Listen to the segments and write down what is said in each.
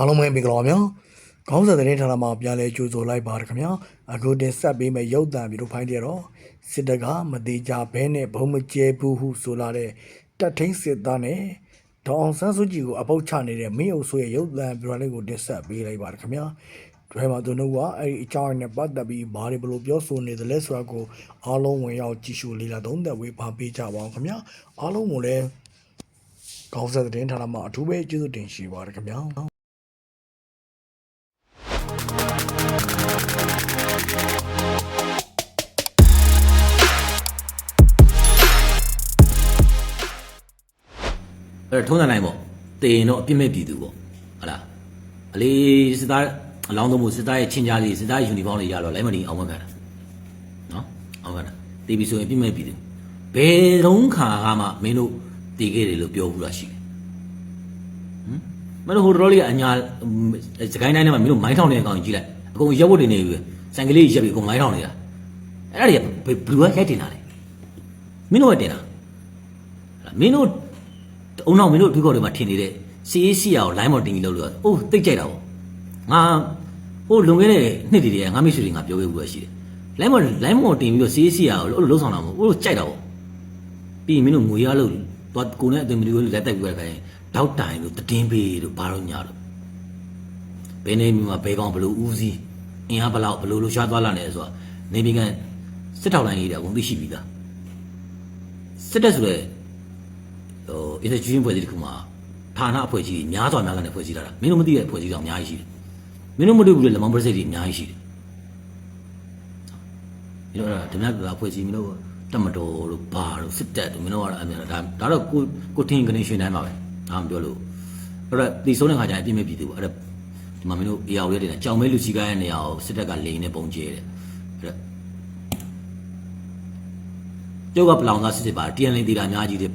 အားလုံးပဲမင်္ဂလာပါဗျာခေါင်းစဉ်သတင်းဌာနမှာပြန်လဲကြိုဆိုလိုက်ပါရခင်ဗျာအခုတင်ဆက်ပေးမယ့်ရုပ်သံပြီးတော့ဖိုင်းတဲ့တော့စစ်တကမသေးကြဘဲနဲ့ဘုံမကျဲဘူးဟုဆိုလာတဲ့တက်ထင်းစစ်သားနဲ့ဒေါအောင်ဆန်းစုကြည်ကိုအပုတ်ချနေတဲ့မင်းအုပ်စုရဲ့ရုပ်သံပြီးတော့လေးကိုတင်ဆက်ပေးလိုက်ပါရခင်ဗျာဒရမာသူတို့ကအဲ့ဒီအကြောင်းနဲ့ပတ်သက်ပြီးဘာတွေဘလို့ပြောဆိုနေသလဲဆိုတာကိုအားလုံးဝင်ရောက်ကြည့်ရှုလေ့လာသုံးသပ်ဝေဖန်ပေးကြပါအောင်ခင်ဗျာအားလုံးကိုလည်းခေါင်းစဉ်သတင်းဌာနမှာအထူးပဲကျေးဇူးတင်ရှိပါရခင်ဗျာ အဲ့တော့ထုံးစံတိုင်းပေါ့တေရင်တော့အပြစ်မဲ့ပြည်သူပေါ့ဟုတ်လားအလေးစစ်သားအလောင်းသုံးမှုစစ်သားရဲ့ချင်းကြားလေးစစ်သားရဲ့ယူနီဖောင်းလေးရတော့လိုက်မနေအောင်မခံတာနော်အောင်ခံတာတေးပြီဆိုရင်အပြစ်မဲ့ပြည်သူဘယ်တုန်းခါကမှမင်းတို့တေးခဲ့တယ်လို့ပြောဘူးလားရှိတယ်ဟမ်မင်းတို့ဟိုတော်လေးကအညာစကိုင်းတိုင်းထဲမှာမင်းတို့မိုင်းထောင်နေတဲ့အကောင်ကြီးကြည့်လိုက်အကုန်ရက်ဝတ်တွေနေပြီဆိုင်ကလေးရက်ပြီးအကုန်မိုင်းထောင်နေတာအဲ့ဒါတွေကဘယ်ဘလူးကရိုက်တင်တာလဲမင်းတို့ကတင်တာမင်းတို့ အုံနောက်မင်းတို့အထူးကော်တွေမှာထင်နေတဲ့စီအေးစီယာကို line မော်တင်ပြီးလုပ်လို့အိုးတိတ်ကြိုက်တာပေါ့ငါဟိုလွန်ခဲ့တဲ့နှစ်တည်းတည်းကငါမိတ်ဆွေတွေငါပြောခဲ့ဘူးပဲရှိတယ် line မော် line မော်တင်ပြီးတော့စီအေးစီယာကိုအဲ့လိုလုံးဆောင်တာမဟုတ်ဘူးကြိုက်တာပေါ့ပြီးရင်မင်းတို့ငွေရလို့သွားကိုနဲ့အသွင်မီဒီယိုလက်တက်ပြီးရခိုင်တောက်တိုင်လို့တည်င်းပေးလို့ဘာလို့ညာလို့ဘယ်နေမိမှာဘဲကောင်ဘလို့ဦးစီးအင်အားဘလောက်ဘလို့လှရှားသွားလာနေလဲဆိုတာနေပြည်ကန်စစ်ထောက်လိုင်းကြီးတဲ့အကုန်သိရှိပြီးသားစစ်တပ်ဆိုတဲ့ ဟို institution ဖွဲ့စည်းတစ်ခုမှာဌာနအဖွဲ့ကြီးတွေများစွာများစွာနဲ့ဖွဲ့စည်းလာတာမင်းတို့မသိတဲ့အဖွဲ့ကြီးတော့အများကြီးရှိတယ်မင်းတို့မတွေ့ဘူးလေလက်မောင်းပရိစိတ်တွေအများကြီးရှိတယ်မင်းတို့အဲ့ဒါဓမြကအဖွဲ့ကြီးမင်းတို့တမတော်လို့ဘာလို့စစ်တပ်တို့မင်းတို့ကတော့အများဒါဒါတော့ကိုကိုထင်းကနေရှင်တိုင်းပါပဲဒါမှမပြောလို့အဲ့တော့ဒီဆုံးတဲ့ခါကျရင်အပြစ်မဲ့ပြည်သူပေါ့အဲ့ဒါဒီမှာမင်းတို့အေယာဝရဲတဲ့ကြောင်မဲလူစီကားရဲ့နေရာကိုစစ်တပ်ကလိန်နဲ့ပုံကျဲတယ်အဲ့တော့ကျောက်ကပလောင်သားစစ်စစ်ပါ TN လိန်ဒေတာအများကြီးတယ်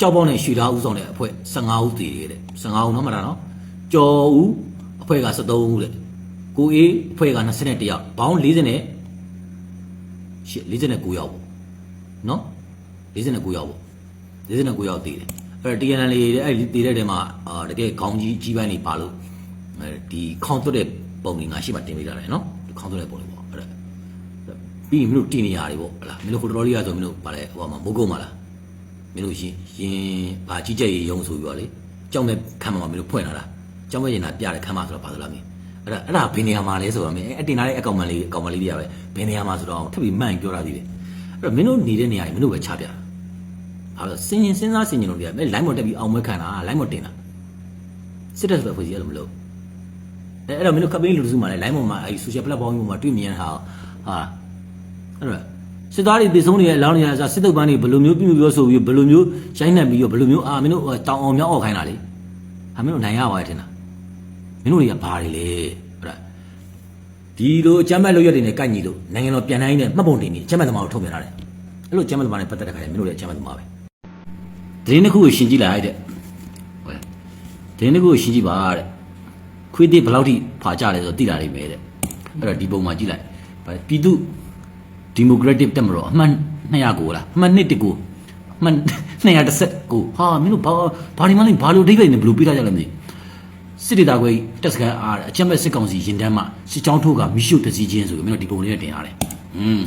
ကြောက်ပေါင်းနဲ့ရွှေသားဦးဆောင်တဲ့အဖွဲ့15ဦးတည်တယ်တဲ့15ဦးနော်မလားနော်ကျော်ဦးအဖွဲ့က73ဦးတဲ့ကိုအေးအဖွဲ့က21ယောက်ဘောင်း40နဲ့ရှစ်49ယောက်ပေါ့နော်49ယောက်ပေါ့49ယောက်တည်တယ်အဲ့တော့ TNL လေးတဲ့အဲ့ဒီတည်တဲ့တဲမှာအာတကယ်ခေါင်းကြီးကြီးပိုင်းနေပါလို့အဲဒီခေါင်းသွတ်တဲ့ပုံကြီးငါရှိမှတင်ပေးထားတယ်နော်ဒီခေါင်းသွတ်တဲ့ပုံလေးပေါ့အဲ့ဒါပြီးရင်မင်းတို့တင်နေရတယ်ပေါ့ဟလားမင်းတို့ဟိုတော်တော်လေးရဆိုမင်းတို့ဗါလဲဟိုမှာမိုးကုတ်မှာလား မင်းတို့ရင်ရင်ဘာကြီးကြက်ရေယုံဆိုပြီးတော့လေကြောက်မဲ့ခမ်းမှာမင်းတို့ဖွင့်လာတာကြောက်မဲ့ရင်လာပြတဲ့ခမ်းမှာဆိုတော့ဘာလို့လဲမင်းအဲ့ဒါအဲ့ဒါဘယ်နေရာမှာလဲဆိုတော့မင်းအတင်လာတဲ့အကောင်မလေးအကောင်မလေးတွေကပဲဘယ်နေရာမှာဆိုတော့ထပ်ပြီးမှန်ပြောတာသေးတယ်အဲ့တော့မင်းတို့နေတဲ့နေရာကြီးမင်းတို့ပဲချပြတာအဲ့တော့စင်ရင်စဉ်းစားစင်ရင်လို့ပြမင်း line မတက်ပြီးအောင်မွေးခံတာ line မတင်တာစစ်တပ်ဆိုတဲ့ဖွဲ့စည်းရလို့မလို့အဲ့အဲ့တော့မင်းတို့ကပိန်းလူစုမှာလဲ line ပေါ်မှာအဲ့ social platform ပေါ်မှာတွေ့မြင်တာဟာအဲ့တော့ စစ်သားတွေတည်ဆုံးနေတဲ့အလောင်းတွေအစားစစ်တုပ်ပန်းတွေဘယ်လိုမျိုးပြပြပြောဆိုပြီးဘယ်လိုမျိုးရိုင်းနှက်ပြီးတော့ဘယ်လိုမျိုးအာမင်းတို့တောင်အောင်မြောက်အောင်ခိုင်းတာလေဟာမင်းတို့နိုင်ရပါရဲ့ထင်တာမင်းတို့တွေကဘာတွေလဲဟုတ်လားဒီလိုအကြမ်းဖက်လုပ်ရက်တွေနဲ့ကိုက်ညီလို့နိုင်ငံတော်ပြန်တိုင်းနဲ့မှတ်ပုံတင်ပြီးအကြမ်းဖက်သမားကိုထုတ်ပြန်ထားတယ်အဲ့လိုအကြမ်းဖက်သမားတွေပတ်သက်တဲ့ခါကျမင်းတို့လည်းအကြမ်းဖက်သမားပဲဒင်းတစ်ခုကိုရှင်းကြည့်လိုက်တဲ့ဟုတ်ဒင်းတစ်ခုကိုရှင်းကြည့်ပါတဲ့ခွေးတိဘယ်လောက်ထိဖာကြလဲဆိုတော့သိလာလိမ့်မယ်တဲ့အဲ့တော့ဒီပုံမှာကြည့်လိုက်ဗါပြည်သူ ဒီမိုကရက်တစ်တက်မတော်အမှန်209လားအမှန်119အမှန်219ဟာမင်းတို့ဘာဘာဒီမှလည်းဘာလို့အဓိပ္ပာယ်နဲ့ဘယ်လိုပြထားကြလဲမသိစစ်ဒေတာခွေတက်စကန်အားအချက်မဲ့စစ်ကောင်စီရင်တန်းမှာစစ်ကြောင်းထိုးကမိရှုတစည်းချင်းဆိုပြီးမင်းတို့ဒီပုံလေးနဲ့တင်ရတယ်။อืม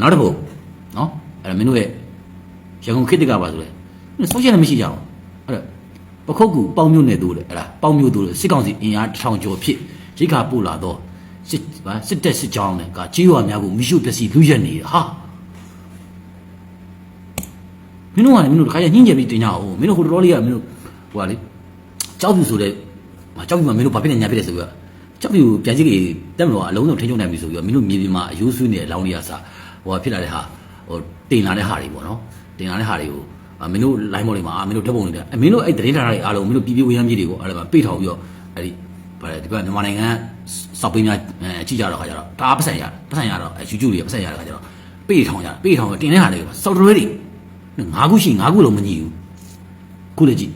နောက်တစ်ပုတ်နော်အဲ့ဒါမင်းတို့ရဲ့ရန်ကုန်ခေတ်တကပါဆိုလေဆောက်ချက်လည်းမရှိကြဘူးအဲ့ဒါပခုတ်ကူပေါင်းမြို့နယ်တို့လေအဲ့ဒါပေါင်းမြို့တို့လေစစ်ကောင်စီအင်အားတစ်ထောင်ကျော်ဖြစ်ရိခါပို့လာတော့ စစ်ဗာစစ်တက်စစ်ကြောင်းနဲ့ကကြေးရွာများကိုမိရှုပစ္စည်းလူရက်နေတာဟာမင်းတို့ကလည်းမင်းတို့တခါကျညှင်းကြပြီးတင်ကြအောင်မင်းတို့ဟိုတော်လေးကမင်းတို့ဟိုကလေကြောက်ပြူဆိုတဲ့ဟာကြောက်ပြူမှာမင်းတို့ဘာဖြစ်နေညာဖြစ်တယ်ဆိုပြီးတော့ကြောက်ပြူပြန်ကြည့်ကြီးတက်မလို့အလုံးစုံထိန်းချုပ်နိုင်ပြီဆိုပြီးတော့မင်းတို့မြေပြင်မှာအယိုးဆွေးနေတဲ့အလောင်းလေးကစားဟိုဖြစ်လာတဲ့ဟာဟိုတင်လာတဲ့ဟာတွေပေါ့နော်တင်လာတဲ့ဟာတွေကိုမင်းတို့ line မော်တွေမှာမင်းတို့ဓာတ်ပုံတွေအမင်းတို့အဲ့သတင်းဌာနတွေအားလုံးမင်းတို့ပြည်ပြည်ဝေးရမ်းကြီးတွေကိုအဲ့ဒါမှာပိတ်ထောင်ပြီးတော့အဲ့ဒီဗါတယ်ဒီကမြန်မာနိုင်ငံ စောက်ပေးများအကြည့်ကြတော့ခါကြတော့ဒါပတ်ဆိုင်ရပတ်ဆိုင်ရတော့ YouTube တွေပတ်ဆိုင်ရတဲ့ခါကြတော့ပိတ်ထောင်ကြပိတ်ထောင်တင်တဲ့ဟာတွေစောက်တွဲတွေငါးခုရှိငါးခုလုံးမညီဘူးခုလေကြည့်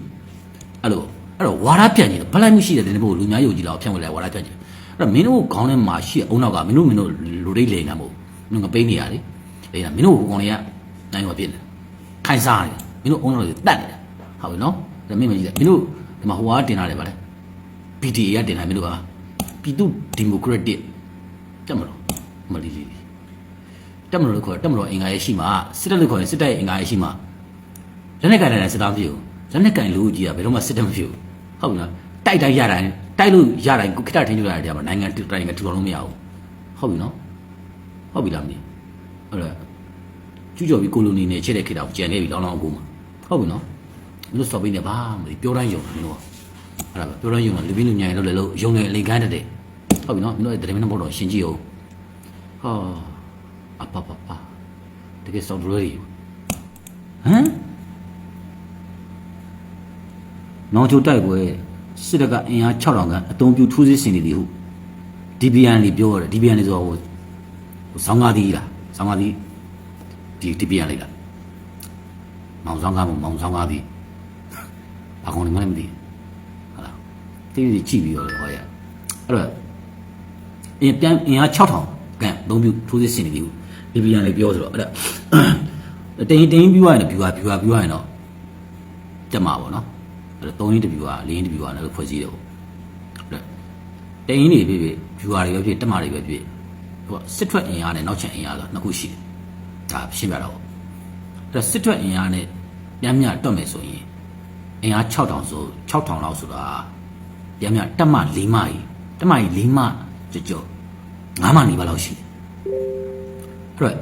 အဲ့လိုအဲ့တော့ဝါရပြန်နေတယ်ဘလိုက်မှုရှိတယ်တဲ့ဘို့လူများယုံကြည်လောက်ဖြန့်ဝင်လိုက်ဝါရပြန်နေတယ်အဲ့တော့မင်းတို့ခေါင်းထဲမှာရှိအုံနောက်ကမင်းတို့မင်းတို့လူတွေလိန်တာမဟုတ်မင်းတို့ငပိန်းနေရလေလိန်တာမင်းတို့ဟိုကောင်တွေကနိုင်ပါပြစ်တယ်ခိုင်စားတယ်မင်းတို့အုံနောက်တွေတတ်နေတာဟုတ်ပြီနော်ဒါမင်းမကြည့်တယ်မင်းတို့ဒီမှာဟိုဟာတင်လာတယ်ဗါလဲ PTA ကတင်လာမင်းတို့က ပြည်သူဒီမိုကရက်တစ်တက်မလို့မလီလီတက်မလို့လို့ခေါ်တက်မလို့အင်္ဂါရဲ့ရှိမှာစစ်တပ်လို့ခေါ်ရင်စစ်တပ်ရဲ့အင်္ဂါရဲ့ရှိမှာလက်နဲ့ကင်တယ်စစ်သားမဖြစ်ဘူးလက်နဲ့ကင်လူကြီးကဘယ်တော့မှစစ်တပ်မဖြစ်ဘူးဟုတ်ပြီလားတိုက်တိုက်ရတိုင်းတိုက်လို့ရတိုင်းကိုခိတ္တထင်းကြရတယ်တရားမှာနိုင်ငံတိုင်းကထူတော်လို့မရဘူးဟုတ်ပြီနော်ဟုတ်ပြီလားမသိဟုတ်လားကျူးကျော်ပြီးကိုလိုနီနဲ့ချက်တဲ့ခေတ္တကိုကြံနေပြီလောင်းလောင်းအကူမှာဟုတ်ပြီနော်မင်းတို့စော်ပေးနေပါမသိပြောတိုင်းယုံတယ်မင်းတို့ကအဲ့ဒါပဲပြောရရင်လူပင်းလူညာရင်တော့လည်းလို့ယုံနေလိန်ကန်းတတဲ့ ဟုတ်ပြီနော်မင်းတို့တရင်မင်းဘောတော့ရှင်းကြည့်အောင်ဟာအပပပတကယ်စောင့်ရည်ဟမ်နောင်ချိုတိုက်ပွဲစစ်တပ်ကအင်အား6000ခန့်အုံပြူထိုးစစ်ဆင်နေသည်ဟု DBN လေးပြောရတယ် DBN လေးဆိုတော့ဟိုဆောင်းကားသီးလားဆောင်းကားသီးဒီ DBN လေးလားမောင်ဆောင်းကားမမောင်ဆောင်းကားသီးဘာကောင်လဲမလဲမသိဘူးဟုတ်လားတိတိကြည့်ပြီးတော့ဟောရအဲ့တော့ အင်ပြန်အင်အား6000ကန်သုံးပြထိုးစစ်ဆင်နေပြီဘီဘီယန်လည်းပြောဆိုတော့အဲ့ဒါတင်းတင်းပြီးသွားရင်ဗျူဟာဗျူဟာပြီးသွားရင်တော့တက်မှာပေါ့နော်အဲ့တော့3ရင်းတဗျူဟာ4ရင်းတဗျူဟာလည်းဖွဲ့စည်းတယ်ပေါ့အဲ့တော့တင်းရင်းတွေဖြစ်ဖြစ်ဗျူဟာတွေပဲဖြစ်တက်မှာတွေပဲဖြစ်ဟိုစစ်ထွက်အင်အားနဲ့နောက်ချက်အင်အားဆိုနှစ်ခုရှိတယ်ဒါရှင်းပြတော့အဲ့တော့စစ်ထွက်အင်အားနဲ့ပြန်မြတွက်မယ်ဆိုရင်အင်အား6000ဆို6000လောက်ဆိုတာပြန်မြတက်မ၄မကြီးတက်မကြီး၄မကြော်ကြော် 9မနေပါလောက်ရှိတယ်အဲ့တော့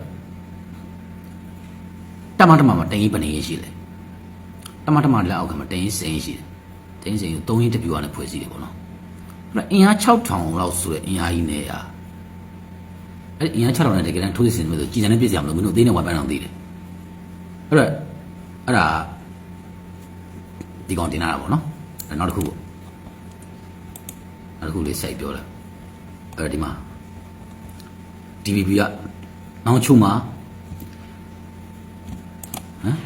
တက်မတက်မမှာတင်ကြီးပနေရေးရှိတယ်တက်မတက်မလက်အောက်ကမှာတင်ကြီးစိန်ရှိတယ်တင်ကြီးစိန်ကို3ရင်းတစ်ပြူကနေဖွဲ့စည်းတယ်ပေါ့နော်အဲ့တော့အင်အား6000လောက်ဆိုတဲ့အင်အားကြီးနဲ့อ่ะအဲ့ဒီအင်အား6000နဲ့တကယ်တမ်းထိုးစစ်ဆင်လို့ဆိုကြည်စံနဲ့ပြည့်စရာမလိုဘူးမင်းတို့အသေးနဲ့ဝိုင်းပန်းအောင်သိတယ်အဲ့တော့အဲ့ဒါဒီကောင်တင်လာတာပေါ့နော်အဲ့နောက်တစ်ခုပေါ့နောက်တစ်ခုလေးစိုက်ပြောလိုက်အဲ့ဒီမှာ DVB ကနောင်ချုံမှာဟမ်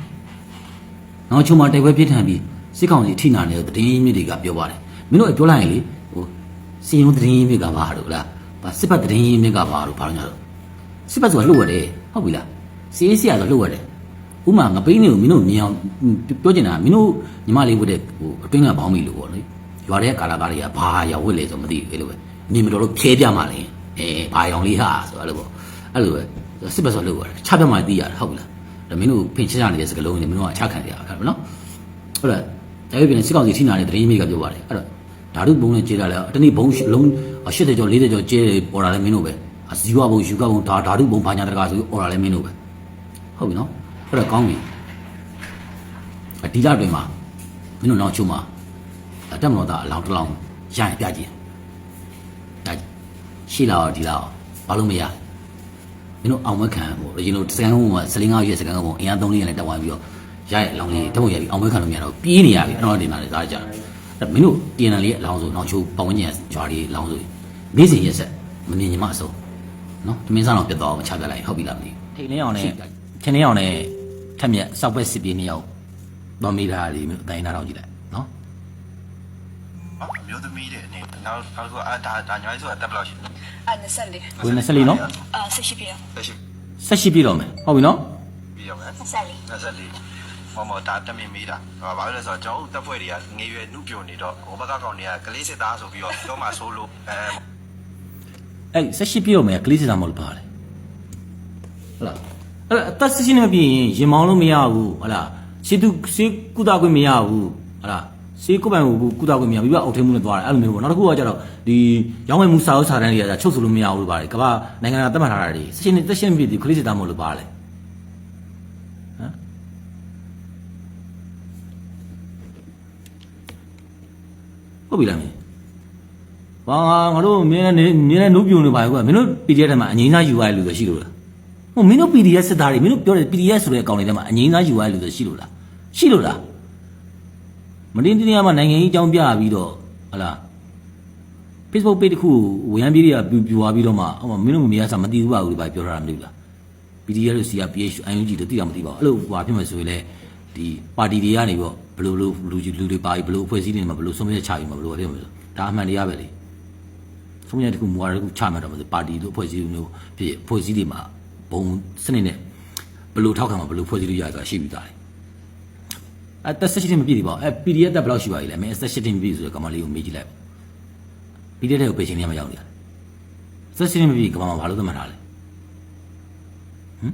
နောင်ချုံမှာတိုက်ပွဲပြစ်ထန်ပြီးစစ်ကောင်စီထိနာနေတဲ့တည်င်းမြစ်တွေကပြောပါတယ်မင်းတို့ကပြောလိုက်ရင်လေဟိုစီယုံတည်င်းမြစ်ကဘာလို့လားဘာစစ်ပတ်တည်င်းမြစ်ကဘာလို့ဘာလို့ညာတော့စစ်ပတ်ဆိုတာလှုပ်ရတယ်ဟုတ်ပြီလားစီးစီးရဆိုလှုပ်ရတယ်ဥမာငပိန်းတွေကိုမင်းတို့မြင်အောင်ပြောချင်တာမင်းတို့ညီမလေးဝတ်တဲ့ဟိုအတွင်းကဘောင်းမီလို့ပေါ့လေရွာတဲ့ကာလာသားတွေကဘာရောက်ဝတ်လဲဆိုမသိဘူးအဲ့လိုပဲမြင်မတော်လို့ဖြဲပြမှလဲ အဲဘာရောင်လေးဟာဆိုအဲ့လိုပေါ့အဲ့လိုပဲစစ်ဘက်ဆိုလို့ရတယ်ချပြမှသိရတယ်ဟုတ်ပြီလားဒါမင်းတို့ဖင်ချရနေတဲ့စကလုံးတွေမင်းတို့ကချခံရတာဟုတ်နော်ဟုတ်လားဒါပေမဲ့စစ်ကောင်စီထိနာတဲ့တရင်မိကပြောပါတယ်အဲ့တော့ဓာတုဘုံနဲ့ကျေးတာလဲတနေ့ဘုံလုံး80ကျော်40ကျော်ကျေးတယ်ပေါ်တာလဲမင်းတို့ပဲဇီဝဘုံယူကဘုံဓာဓာတုဘုံဘာညာတကာဆိုပြီးအော်တာလဲမင်းတို့ပဲဟုတ်ပြီနော်အဲ့တော့ကောင်းပြီအဒီလတွင်မှာမင်းတို့နောက်ချုံမှာအတက်မတော်သားအလောင်းတစ်လောင်းရရင်ပြကြည့်ဒါ ရှိလာတော့ဒီလာတော့ဘာလို့မရမင်းတို့အောင်မခံဘူးအရင်လိုစကန်ကုန်းမှာစလင်းကားရဲ့စကန်ကုန်းအင်အား3လေးနဲ့တက်သွားပြီးတော့ရရဲ့အလောင်းလေးတက်ဖို့ရပြီအောင်မခံလို့မရတော့ပြေးနေရပြီအဲ့တော့တင်လာတယ်ဒါကြတယ်အဲ့မင်းတို့တင်တယ်လေးအလောင်းဆိုနောက်ချိုးပတ်ဝန်းကျင်ဂျွာလေးအလောင်းဆိုမေးစင်ရက်ဆက်မမြင်ညီမအစုံနော်တမင်းစားတော့ပြတ်သွားအောင်ချပြလိုက်ဟုတ်ပြီလားမသိထိန်လင်းအောင်နဲ့ချင်းလင်းအောင်နဲ့ထက်မြက်စောက်ဘက်စစ်ပြေးနှစ်ယောက်တော့မိသားလေးမျိုးအတိုင်းနားထောင်ကြည့်လိုက်နော်အမျိုးသမီးတဲ့အ နောက်နောက်တစ်ခုကအာဒါဒါညီမလေးဆိုတာတက်ဘယ်လောက်ရှိလဲအာ24ဝင်24နော်အာ18ပြည့်ရရှိ18ပြည့်တော့မယ်ဟုတ်ပြီနော်ပြီးရောမယ်24 24မမဒါတမင်မေးတာဟောဘာလို့လဲဆိုတော့ကျွန်တော်တို့တပ်ဖွဲ့တွေကငွေရွယ်နှုတ်ပြနေတော့ဟိုဘက်ကကောင်တွေကကလေးစစ်သားဆိုပြီးတော့ပြောမှဆိုးလို့အဲအဲ့18ပြည့်တော့မယ်ကလေးစစ်သားမဟုတ်ပါလေဟုတ်လားအဲ့အသက်18နဲ့ပြည့်ရင်ရင်မောင်းလို့မရဘူးဟုတ်လားစီသူစီကုသခွင့်မရဘူးဟုတ်လား စေကုပိုင်ကိုကုသခွင့်မရဘူးပြီးတော့အောက်ထိန်မှုနဲ့သွားတယ်အဲ့လိုမျိုးပေါ့နောက်တစ်ခုကကျတော့ဒီရောင်းဝယ်မှုစာအုပ်စာတမ်းတွေကချုပ်ဆိုလို့မရဘူးလို့ပါတယ်ကမ္ဘာနိုင်ငံကသတ်မှတ်ထားတာတွေ18နဲ့18ပြည့်ဒီကလေးစစ်သားမဟုတ်လို့ပါလေဟမ်ဟုတ်ပြီလားမင်း။ဘာငါတို့မင်းနဲ့မင်းနဲ့နှုတ်ပြုံနေပါကွာမင်းတို့ PDF ထဲမှာအငိမ့်သားယူရတဲ့လူတွေရှိလို့လား။ဟိုမင်းတို့ PDF စစ်သားတွေမင်းတို့ပြောတဲ့ PDF ဆိုတဲ့အကောင်တွေထဲမှာအငိမ့်သားယူရတဲ့လူတွေရှိလို့လား။ရှိလို့လား။ မတင်းတင်းရမှာနိုင်ငံကြီးအကြောင်းပြပြီးတော့ဟလာ Facebook page တစ်ခုကိုဝရမ်းပြေးတွေကပြူပြူသွားပြီးတော့မှဟိုမင်းတို့မမေးရစားမသိဘူးပါဘူးဘာပြောထားတာမသိဘူးလား။ PDF လို့ CRPH IUG တို့သိတာမသိပါဘူး။အဲ့လိုဟိုဘာဖြစ်မှဆိုရင်လေဒီပါတီတွေကနေပြီးတော့ဘယ်လိုလိုလူကြီးလူတွေပါပြီးဘယ်လိုအဖွဲ့အစည်းတွေမှာဘယ်လိုဆုံးဖြတ်ချပြီးမှာဘယ်လိုဖြစ်မှာလဲဒါအမှန်တရားပဲလေ။ဆုံးဖြတ်တစ်ခုမူဝါဒတစ်ခုချမှတ်တော့မှပါတီတို့အဖွဲ့အစည်းမျိုးဖြစ်အဖွဲ့အစည်းတွေမှာဘုံစနစ်နဲ့ဘယ်လိုထောက်ခံမှာဘယ်လိုဖွဲ့စည်းလို့ရဆိုတာရှိပြီးသားတယ်။ အဲတက်ဆက်ရှိတယ်မပြည့်သေးပါဘူး။အဲ PDF တက်ဘယ်လောက်ရှိပါလဲ။မင်းဆက်ရှိတယ်မပြည့်ဆိုတဲ့ကမ္ဘာလေးကိုမေးကြည့်လိုက်ပါပြီးတဲ့တဲ့ကိုပေရှင်နေရာမှာရောက်နေရတယ်ဆက်ရှင်မပြီးကမ္ဘာမှာဘာလို့သတ်မှတ်ထားလဲဟမ်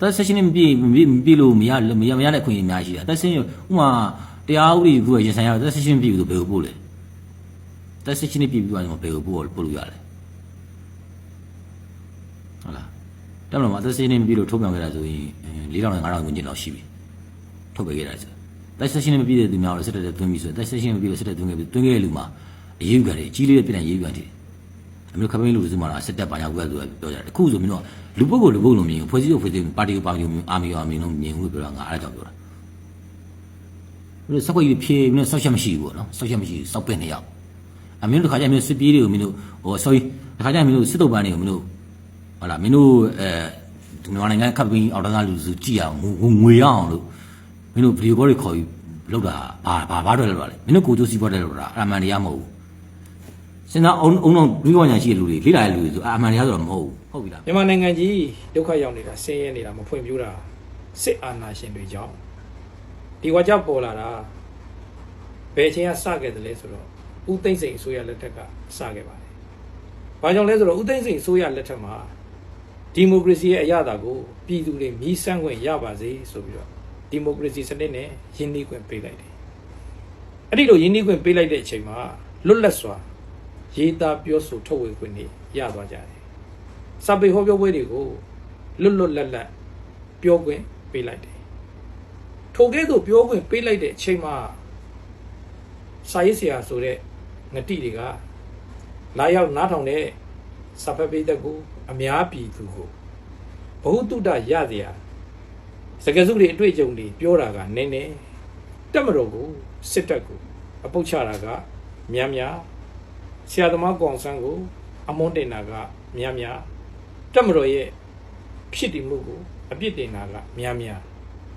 တက်ဆက်ရှင်မပြီးမပြီးမပြီးလို့မရလို့မရမရတဲ့အခွင့်အရေးအများကြီးရှိတယ်တက်ရှင်ဥမာတရားဥပဒေကူရင်ဆိုင်ရတက်ဆက်ရှင်ပြီးလို့ဘယ်ကိုပို့လဲတက်ဆက်ရှင်ပြီးပြီးသွားရင်ဘယ်ကိုပို့ပို့လို့ရလဲဟုတ်လားတက်မလို့မတက်ဆက်ရှင်ပြီးလို့ထုတ်ပြန်ခဲ့တာဆိုရင်4000နဲ့5000ဝန်းကျင်လောက်ရှိပြီ ထုတ်ပေးခဲ့တာဆိုတက်ဆက်ရှင်မပြီးတဲ့သူများတော့စစ်တပ်သွင်းပြီးဆိုတက်ဆက်ရှင်မပြီးလို့စစ်တပ်သွင်းခဲ့ပြီးသွင်းခဲ့တဲ့လူမှာအရေးယူကြတယ်အကြီးလေးပြည့်တဲ့ရေးယူကြတယ်အမျိုးခမင်းလူစုမှာစစ်တပ်ပါညာကူကသူကပြောကြတယ်အခုဆိုမင်းတို့လူပုဂ္ဂိုလ်လူပုဂ္ဂိုလ်လိုမြင်ဖွဲ့စည်းဖို့ဖွဲ့စည်းပါတီကိုပါတီကိုအာမီကိုအာမီလုံးမြင်လို့ပြောတာငါအဲ့ဒါကြောင့်ပြောတာဘယ်လိုစက်ခွက်ကြီးဖြေမင်းဆောက်ချက်မရှိဘူးပေါ့နော်ဆောက်ချက်မရှိစောက်ပင့်နေရောက်အမင်းတို့တစ်ခါကျမင်းစစ်ပြေးတွေကိုမင်းတို့ဟို sorry တစ်ခါကျမင်းတို့စစ်တုပ်ပန်းတွေကိုမင်းတို့ဟုတ်လားမင်းတို့အဲမြန်မာနိုင်ငံကပ်ပင်းအော်တန်းကလူစုကြည့်အောင်ငွေရအောင်လို့ မင်းတို့ဗီဒီယိုကောတွေခေါ်ပြီးလောက်တာဘာဘာဘာတွေလောက်တာလဲမင်းတို့ကိုကျိုးစီးပွားတယ်လောက်တာအမှန်တရားမဟုတ်ဘူးစဉ်းစားအောင်အောင်တော့ပြီးဝညာရှိတဲ့လူတွေလေ့လာတဲ့လူတွေဆိုအမှန်တရားဆိုတော့မဟုတ်ဘူးဟုတ်ပြီလားမြန်မာနိုင်ငံကြီးဒုက္ခရောက်နေတာဆင်းရဲနေတာမဖွံ့ဖြိုးတာစစ်အာဏာရှင်တွေကြောင့်ဒီဝါကြပေါ်လာတာဘယ်အချိန်ကစခဲ့တယ်လဲဆိုတော့ဦးသိန်းစိန်အစိုးရလက်ထက်ကစခဲ့ပါတယ်။ဘာကြောင့်လဲဆိုတော့ဦးသိန်းစိန်အစိုးရလက်ထက်မှာဒီမိုကရေစီရဲ့အရသာကိုပြည်သူတွေမြည်ဆန်းခွင့်ရပါစေဆိုပြီးတော့ ဒီမိုကရေစီစနစ်နဲ့ယင်းနှီးခွင့်ပေးလိုက်တယ်။အဲ့ဒီလိုယင်းနှီးခွင့်ပေးလိုက်တဲ့အချိန်မှာလွတ်လပ်စွာရေးသားပြောဆိုထုတ်ဝေခွင့်တွေရသွားကြတယ်။စာပေဟောပြောပွဲတွေကိုလွတ်လွတ်လပ်လပ်ပြောခွင့်ပေးလိုက်တယ်။ထိုကဲ့သို့ပြောခွင့်ပေးလိုက်တဲ့အချိန်မှာစာရေးဆရာဆိုတဲ့ငတိတွေကလာရောက်နားထောင်တဲ့စာဖတ်ပေးတဲ့ကိုအများပြည်သူကိုဘ ഹു တုတ္တရစရာ စကားစုတွေအတွေ့အကြုံတွေပြောတာကနည်းနည်းတက်မတော်ကိုစစ်တပ်ကိုအပုတ်ချတာကများများဆရာသမားကောင်ဆန်းကို အမွန်းတင်တာကများများတက်မတော်ရဲ့ဖြစ်တည်မှုကိုအပြစ်တင်တာကများများ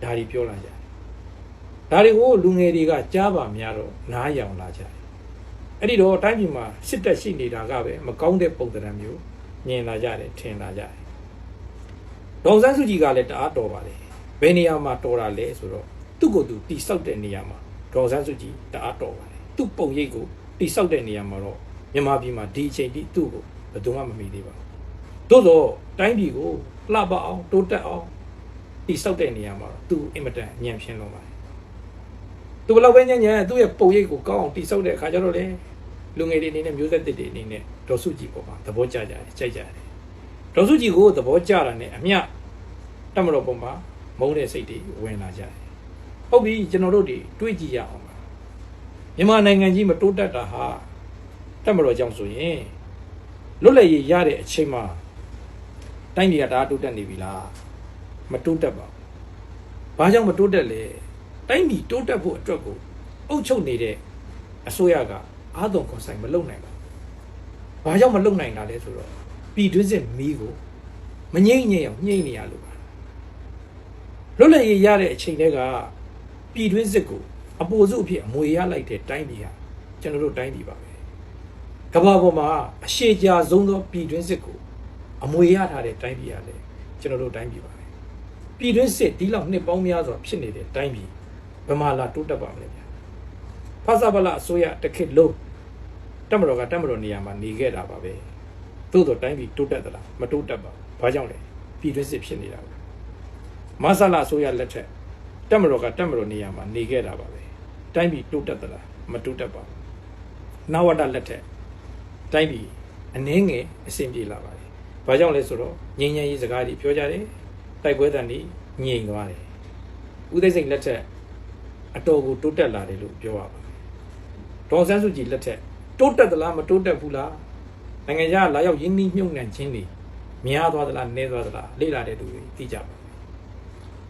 ဒါတွေပြောလာကြတယ်။ဒါတွေကိုလူငယ်တွေကကြားပါများတော့နားယောင်လာကြတယ်။အဲ့ဒီတော့တိုင်းပြည်မှာစစ်တပ်ရှိနေတာကပဲမကောင်းတဲ့ပုံသဏ္ဍာန်မျိုးမြင်လာကြတယ်ထင်လာကြတယ်။ဒေါန်ဆန်းစုကြည်ကလည်းတအားတော်ပါလေ။ ဘယ်နေရာမှာတော်တာလဲဆိုတော့သူ့ကိုယ်သူတိဆောက်တဲ့နေရာမှာဒေါန်ဆန်းစုကြည်တအားတော်ပါလေ။သူ့ပုံရိပ်ကိုတိဆောက်တဲ့နေရာမှာတော့မြန်မာပြည်မှာဒီအချိန်ထိသူ့ကိုဘယ်သူမှမမီသေးပါဘူး။သို့တော့တိုင်းပြည်ကိုလှပအောင်တိုးတက်အောင်တိဆောက်တဲ့နေရာမှာသူအင်မတန်ညံ့ဖျင်းလုံးပါတယ်သူဘယ်လောက်ပဲညံ့ညံ့သူ့ရဲ့ပုံရိပ်ကိုကောင်းအောင်တိဆောက်တဲ့အခါကျတော့လေလူငယ်တွေအနေနဲ့မျိုးဆက်သစ်တွေအနေနဲ့ဒေါ်စုကြည်ပေါ်မှာသဘောကျကြတယ်ကြိုက်ကြတယ်ဒေါ်စုကြည်ကိုသဘောကျတာနဲ့အမျှတက်မတော်ပေါ်မှာ မုန်းတဲ့စိတ်တွေဝင်လာကြတယ်ဟုတ်ပြီကျွန်တော်တို့တွေတွေးကြည့်ရအောင်ပါမြန်မာနိုင်ငံကြီးမတိုးတက်တာဟာတက်မတော်ကြောင့်ဆိုရင်လွတ်လပ်ရေးရတဲ့အချိန်မှာတိုင်းပြည်ကဒါတိုးတက်နေပြီလားမတိုးတက်ပါဘူး။ဘာကြောင့်မတိုးတက်လဲ။တိုင်းပြည်တိုးတက်ဖို့အတွက်ကိုအုပ်ချုပ်နေတဲ့အစိုးရကအာသွန်ခွန်ဆိုင်မလုပ်နိုင်ပါဘူး။ဘာကြောင့်မလုပ်နိုင်တာလဲဆိုတော့ပြည်တွင်းစစ်မီးကိုမငြိမ့်ငြိမ့်အောင်ညှိနေရလို့ပါ။ လွတ်လပ်ရေးရတဲ့အချိန်တည်းကပြည်တွင်းစစ်ကိုအပိုစုအဖြစ်အမွေရလိုက်တဲ့တိုင်းပြည်ဟာကျွန်တော်တို့တိုင်းပြည်ပါပဲ။ကမ္ဘာပေါ်မှာအရှိကြာဆုံးသောပြည်တွင်းစစ်ကိုအမွေရထားတဲ့တိုင်းပြည်ရလေကျွန်တော်တို့တိုင်းပြည်ပါပဲပြည်တွင်းစစ်ဒီလောက်နှစ်ပေါင်းများစွာဖြစ်နေတဲ့တိုင်းပြည်ဘယ်မှာလာတိုးတက်ပါမလဲဗျာဖဆပလအစိုးရတစ်ခေတ်လုံးတက်မတော်ကတက်မတော်နေရာမှာနေခဲ့တာပါပဲသို့တော့တိုင်းပြည်တိုးတက်သလားမတိုးတက်ပါဘူးဘာကြောင့်လဲပြည်တွင်းစစ်ဖြစ်နေတာပဲ မဆလာအစိုးရလက်ထက်တက်မတော်ကတက်မတော်နေရာမှာနေခဲ့တာပါပဲတိုင်းပြည်တိုးတက်သလားမတိုးတက်ပါဘူးနဝတလက်ထက်တိုင်းပြည်အနှင်းငယ်အဆင်ပြေလာပါတယ်။ဘာကြောင့်လဲဆိုတော့ငြိမ်းချမ်းရေးစကားတွေပြောကြတယ်။တိုက်ပွဲတန်တွေငြိမ်သွားတယ်။ဦးသိန်းစိန်လက်ထက်အတော်ကိုတိုးတက်လာတယ်လို့ပြောရပါတယ်။ဒေါ်ဆန်းစုကြည်လက်ထက်တိုးတက်သလားမတိုးတက်ဘူးလား။နိုင်ငံခြားလာရောက်ရင်းနှီးမြှုပ်နှံခြင်းတွေများသွားသလားနည်းသွားသလားလေ့လာတဲ့သူတွေသိကြပါမယ်။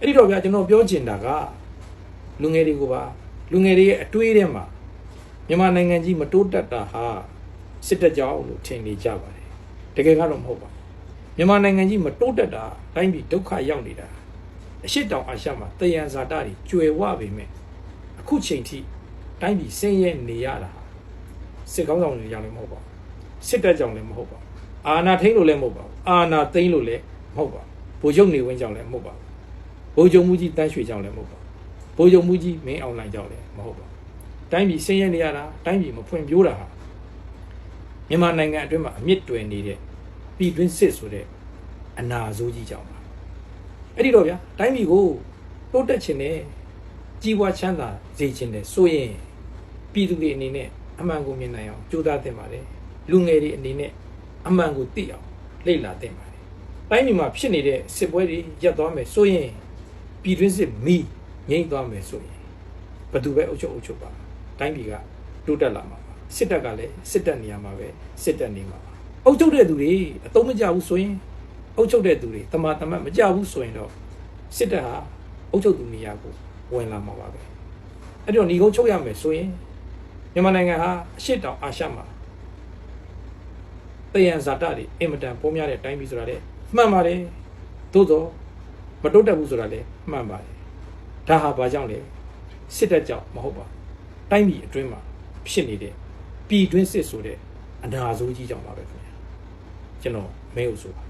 အဲ့ဒီတော့ဗျာကျွန်တော်ပြောချင်တာကလူငယ်တွေကိုပါလူငယ်တွေရဲ့အတွေးထဲမှာမြန်မာနိုင်ငံကြီးမတိုးတက်တာဟာစစ်တပ်ကြောင့်လို့ထင်နေကြပါတယ်တကယ်ကတော့မဟုတ်ပါဘူးမြန်မာနိုင်ငံကြီးမတိုးတက်တာတိုင်းပြည်ဒုက္ခရောက်နေတာအရှိတောင်အာရှမှာတယံဇာတာတွေကျွယ်ဝပေမဲ့အခုချိန်ထိတိုင်းပြည်ဆင်းရဲနေရတာဟာစစ်ကောင်းဆောင်တွေကြောင့်လည်းမဟုတ်ပါဘူးစစ်တပ်ကြောင့်လည်းမဟုတ်ပါဘူးအာဏာထိန်းလို့လည်းမဟုတ်ပါဘူးအာဏာသိမ်းလို့လည်းမဟုတ်ပါဘူးဗိုလ်ချုပ်နေဝင်းကြောင့်လည်းမဟုတ်ပါဘူး ဗိုလ်ချုပ်မှုကြီးတန်းရွှေကြောင့်လည်းမဟုတ်ပါဘူးဗိုလ်ချုပ်မှုကြီးမင်းအောင်လှိုင်ကြောင့်လည်းမဟုတ်ပါဘူးတိုင်းပြည်ဆင်းရဲနေရတာတိုင်းပြည်မဖွံ့ဖြိုးတာဟာမြန်မာနိုင်ငံအတွင်းမှာအမြင့်တွယ်နေတဲ့ပြည်တွင်းစစ်ဆိုတဲ့အနာဆိုးကြီးကြောင့်ပါအဲ့ဒီတော့ဗျာတိုင်းပြည်ကိုတိုးတက်ခြင်းနဲ့ကြီးပွားချမ်းသာစေခြင်းနဲ့ဆိုရင်ပြည်သူတွေအနေနဲ့အမှန်ကိုမြင်နိုင်အောင်ကြိုးစားသင့်ပါတယ်လူငယ်တွေအနေနဲ့အမှန်ကိုသိအောင်လေ့လာသင့်ပါတယ်တိုင်းပြည်မှာဖြစ်နေတဲ့စစ်ပွဲတွေရပ်သွားမယ်ဆိုရင် ပြည်တွင်းစစ်မီးငြိမ့်သွားမယ်ဆိုရင်ဘယ်သူပဲအုပ်ချုပ်အုပ်ချုပ်ပါတိုင်းပြည်ကတိုးတက်လာမှာပါစစ်တပ်ကလည်းစစ်တပ်နေရာမှာပဲစစ်တပ်နေမှာပါအုပ်ချုပ်တဲ့သူတွေအတုံးမကြဘူးဆိုရင်အုပ်ချုပ်တဲ့သူတွေတမာတမတ်မကြဘူးဆိုရင်တော့စစ်တပ်ဟာအုပ်ချုပ်သူနေရာကိုဝင်လာမှာပါပဲအဲ့တော့ညီကုန်းချုပ်ရမယ်ဆိုရင်မြန်မာနိုင်ငံဟာအရှေ့တောင်အာရှမှာတယံဇာတတွေအင်မတန်ပေါ်များတဲ့တိုင်းပြည်ဆိုတာလေမှန်ပါတယ်သို့တော့ မတိုးတက်ဘူးဆိုတာလည်းမှန်ပါတယ်ဒါဟာဘာကြောင့်လဲစစ်တပ်ကြောင့်မဟုတ်ပါတိုင်းပြည်အတွင်းမှာဖြစ်နေတဲ့ပြည်တွင်းစစ်ဆိုတဲ့အနာဆိုးကြီးကြောင့်ပါပဲခင်ဗျာကျွန်တော်မဲဟုတ်ဆိုပါ